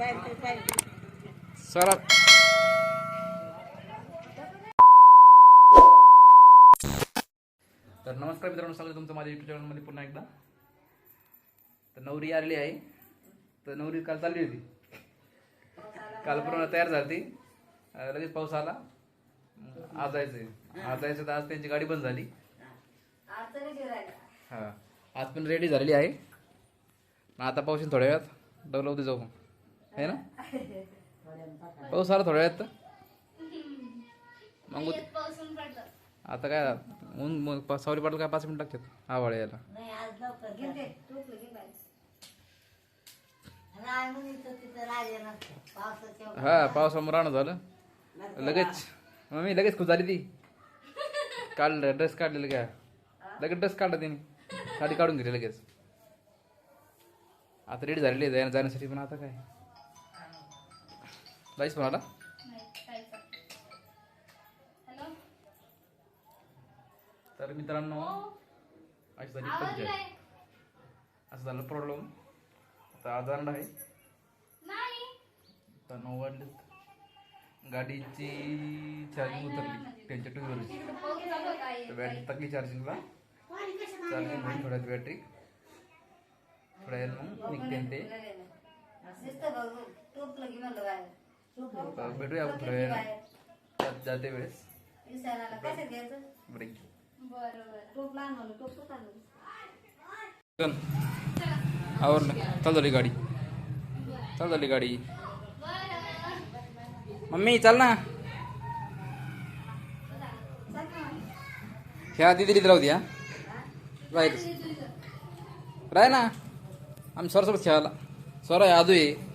Sir तर नमस्कार मित्रांनो स्वागत तुमचं माझ्या युट्यूब चॅनलमध्ये पुन्हा एकदा. तर नवरी आलेली आहे. तर नवरी काल चालली होती. काल पूर्ण तयार झाली लगेच पाऊस आला. आज जायचंय. आज जायचं तर आज त्यांची गाडी बंद झाली. हा. आज पण रेडी झालेली आहे. मग आता पाऊस थोड्या वेळात. डबलवती जाऊ. आहे ना? पाऊस आला थोड्या वेळात तर? मग आता काय ऊन सावली पाटील काय पाच मिनिट लागतात? आवाळ यायला. हा पावसामुळे राहणं झालं. लगेच. मम्मी लगेच खुश झाली ती. काढलं ड्रेस काढलेलं काय लगेच ड्रेस काढला तिने. साडी काढून घेतली लगेच. आता रेडी झालेली आहे जाण्या- जाण्यासाठी पण आता काय? जायच पण आता नाही काय हॅलो तर मित्रांनो अशी झाली आवाज पंचायत नाही असं झालं प्रॉब्लेम आता आजार आहे नाही तर नऊ वाजले गाडीची चार्जिंग उतरली त्यांच्या टू व्हीलरची इकडं पाऊस चालू होता आहे. तर बॅटरी टाकली चार्जिंगला चार्जिंग होईल थोड्यात बॅटरी थोड्या वेळात मग निघते ते भेटूया आपण थोड्या जात- वेळेस. ब्रेक चल. आवरलं. चाल झाली गाडी. चाल झाली गाडी. मम्मी चाल ना. ह्या दिदीला राहू द्या राहील राह ना. आम्ही स्वरासोबत खेळायला. स्वरा आहे आदू आहे.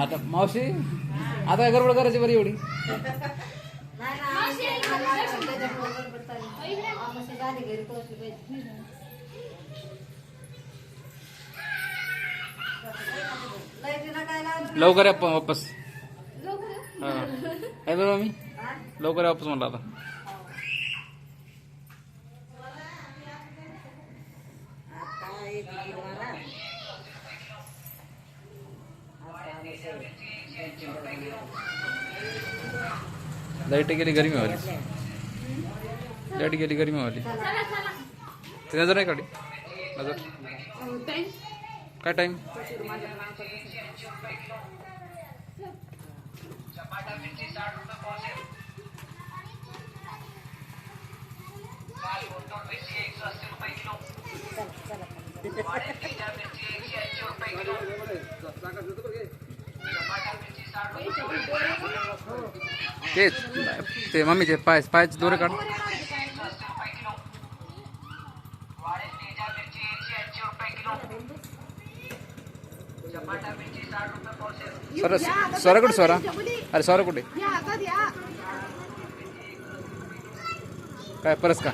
आता मावशी आता काय गडबड करायची बरी एवढी? लवकर या प- वापस. हा. काय बरं मी लवकर या वापस म्हणलं आता. आता एक दीड मला. लाइट गेली गरमी व्हाली लाइट गेली गरमी व्हाली चला चला ते नजर नाही काढी नजर. टाइम काय टाइम तेच. ते मम्मीचे पाय पायचे दोरे काढ. सर स्वरा कुठे स्वरा. अरे स्वरा कुठे? काय परस का?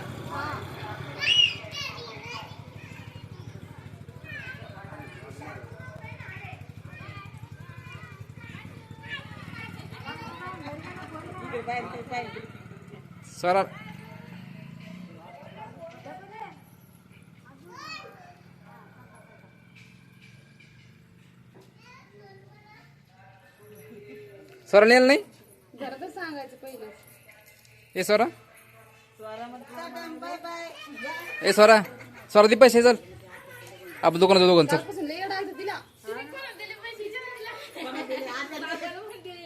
स्वरा स्वरा लिहिलं नाही? घरातच सांगायचं पहिलं. ए स्वरा ए स्वरा स्वरा दे पैसे चल. आपण दुकानात जाऊ दोघं चल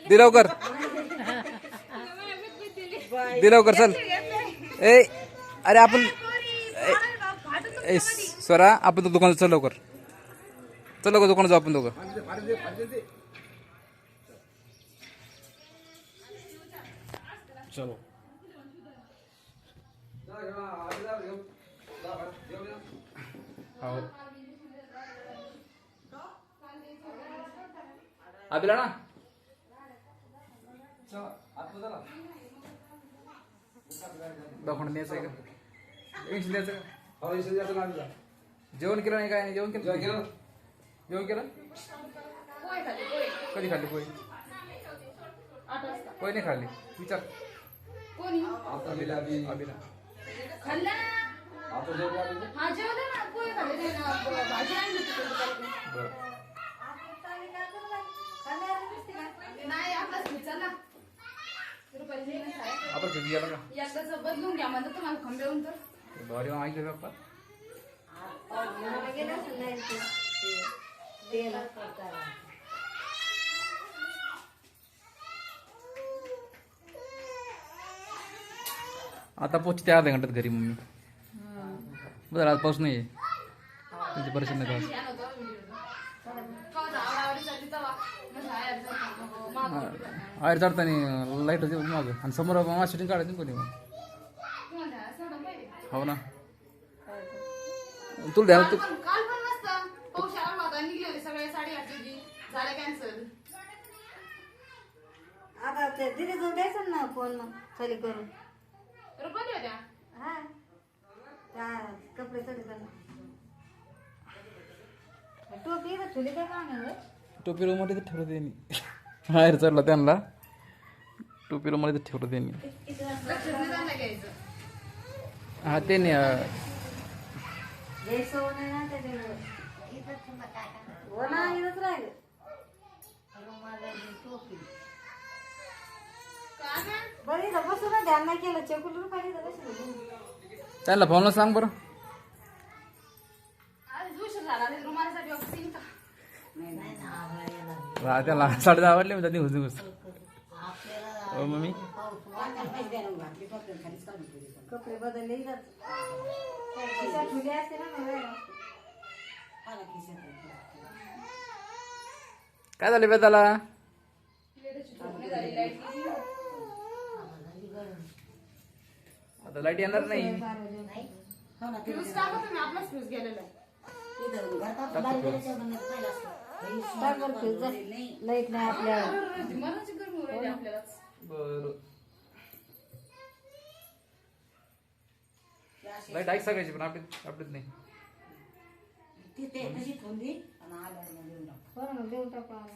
दे लवकर. दे लवकर चल. ए अरे आपण ए स्वरा आपण तो दुकानात चल लवकर. चल लवकर दुकानात जाऊ आपण दोघं. चलो हो अभिला ना दवाखान्यात न्यायचं आहे का इंजेक्शन द्यायचं का जेवण केलं नाही काय नाही जेवण केलं जेवण केलं पोय खाली पोय कधी खाल्ली पोळी आठ वाजता पोळी नाही खाल्ली विचार कोणी अभिला अभिला खाल्लं ना हा जेवलं ना पोहे खाल्ले नाही ना, ब- भाजी आणली होती त्या दुकानातून. बरं। नाही आपलाच फ्रीज आहे. कधी गेला का? एकदाच बदलून घ्या म्हणलं तुम्हाला खंबेहून तर. भारी ऐकलं का आता पोचते अर्ध्या घंट्यात घरी मम्मी. बरं आज पाऊस नाही आहे तुमची परेशान नाही का होतं मागं. आयर चढताना लाइट होती मागं. आणि समोर माझ्या शूटिंग काढायची कोणी मग. हो ना. तुला द्या तू काल पण मस्त. पाऊस आला होता निघली होती सगळे साडी घातली होती झालं कॅन्सल आता ते दिदी जाऊन द्यायचं ना फोन मग खाली करून. रुपाली होत्या? हा. त्या कपडे चढी करणं टोपी ठेवली काय काम टोपी रूममध्ये ठेवलं त्यांनी बाहेर चढला त्यांना. टोपी रूममध्ये ठेवलं त्यांनी. नाही त्यांना हा त्यांनी त्यांना घ्यायचं सांग नाही रा- त्याला साडे दहा वाजले म्हणजे निघूस निघूस हो मम्मी? कपडे बदलले. काय झालं बेताला. आता लाइट येणार नाही. फ्यूज गेलेला आहे काय करते लाइट नाही आपल्या. अरे, मनाची गरमी होऊ राहिली आपल्यालाच बर लाइट आहे सगळ्याची पण आपली आपलीच नाही ना देऊन टाकू. आम्ही.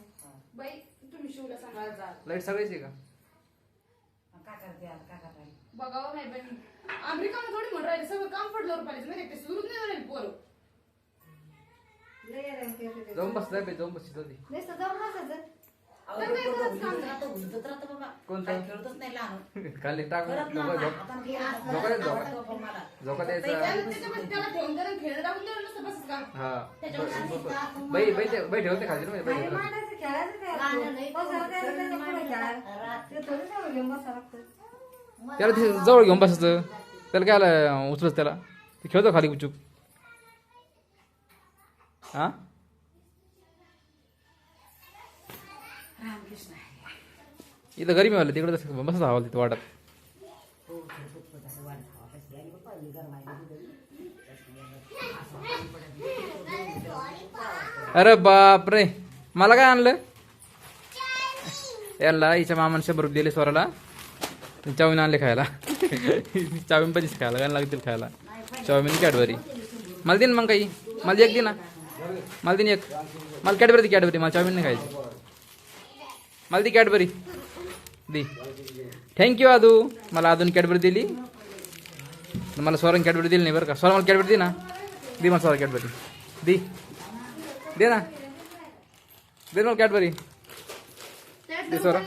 बाई तुम्ही शिवला सांगायला जा. लाइट सगळ्याची का? बघावं नाही पण अमेरिकानं थोडी म्हणून राहिले. सगळं काम पडलं रुपालीचं माहिती ते सुरूच नाही राहिले पोरं. लय. जाऊन बस जाय जाऊन बस जाऊ दे. नुसतं जाऊन बसायचं. कोणतं? खाली टाक झोका झोका झोका. द्यायचा. त्याला त्याच्यामध्ये त्याला ठेवून त्याला खेळ टाकून दिलं नसतं बसच काम हा बाई बाई ते- बाई ठेवते खाली ना बाई खाली ठेवते. मांडायचं, खेळायचं ते. बसायला द्यायचं त्याच्या पुढे खेळायला. ते थोडी जाऊन घेऊन बसावं लागतं. त्याला ते जवळ घेऊन बसायचं. त्याला काय आलं उचलच त्याला. ते खेळतो खाली गुपचूप हा? इथं घरी वाले तिकडे तसं बसत हवा तिथं वाटत. अरे बाप रे मला काय आणलं? याला हिच्या मामाने शंभर रुपये दिले स्वराला. चाऊमीन आणले खायला. चाऊमीन पण खायला काय लागतील खायला? चाऊमिन कॅडबरी मला दिन मग काही. मला एक दिन मला तिने एक मला कॅडबरी दे कॅडबरी मला चाऊमिन नाही खायची. मला ती कॅडबरी दे. थँक्यू आदू. मला अजून कॅडबरी दिली. मला स्वरण कॅडबरी दिली नाही बरं का. स्वरा मला कॅडबरी दे ना. दे मला स्वरा कॅडबरी. दे. दे ना. दे ना मला कॅडबरी. दे स्वरा.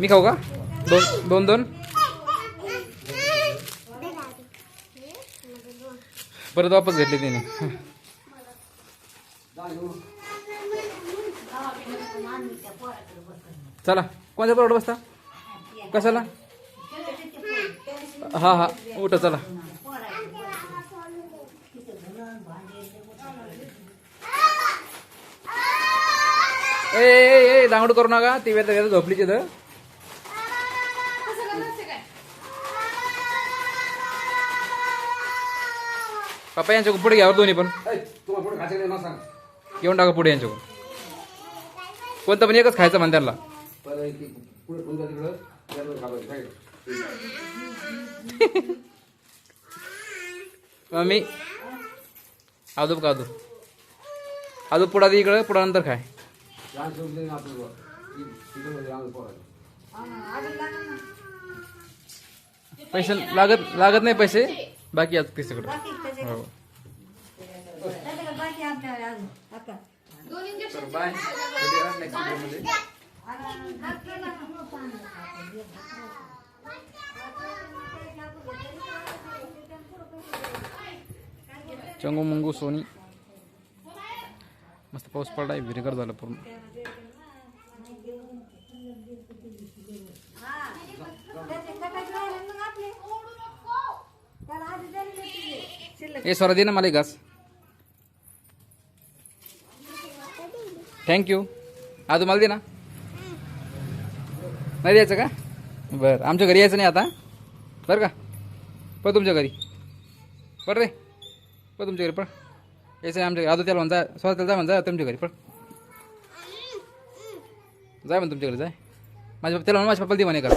मी खाऊ का? दोन दोन दोन? परत वापस घेतली तिने. चला कोणत्या बरोबर बसता? कशाला? हा हा उठ चला. ए ए ए लांगड करू नका. ती वेळ झोपलीची तर पप्पा यांच्याकडून पुढे घ्यावर दोन्ही पण. तुम्हाला पुढे खायचं ना सांग. घेऊन टाका पुढे यांच्याकडून. कोणतं पण एकच खायचं म्हण त्यांना. मम्मी आदू का आदू आदू पुढा दे इकडं पुढा नंतर खाय. ना. पैसे लागत लागत नाही पैसे. बाकी आज ते सगळं बाकी त्याचे हो. बाकी आमच्याकडे अजून आता दोन इंजेक्शन बाय चंगू मंगू सोनी. मस्त पाऊस पडलाय विरगर झालं पूर्ण त्याचे कटाचे राहिले मग आपले त्याला आधी दिलेले तुझे शिल्लक ए स्वरा दे ना मला घास। थँक्यू आज तुम्हाला दे ना. नाही द्यायचं का? बरं आमच्या घरी यायचं नाही आता. बरं का? पण तुमच्या घरी. बरं रे. पण तुमच्या घरी पण यायचं नाही आमच्या घरी. आता त्याला म्हणता स्वतः त्याला जा म्हणता तुमच्या घरी पण जाय म्हण तुमच्या घरी जाय माझ्या त्याला म्हणून माझ्या पप्पाला दे म्हणे का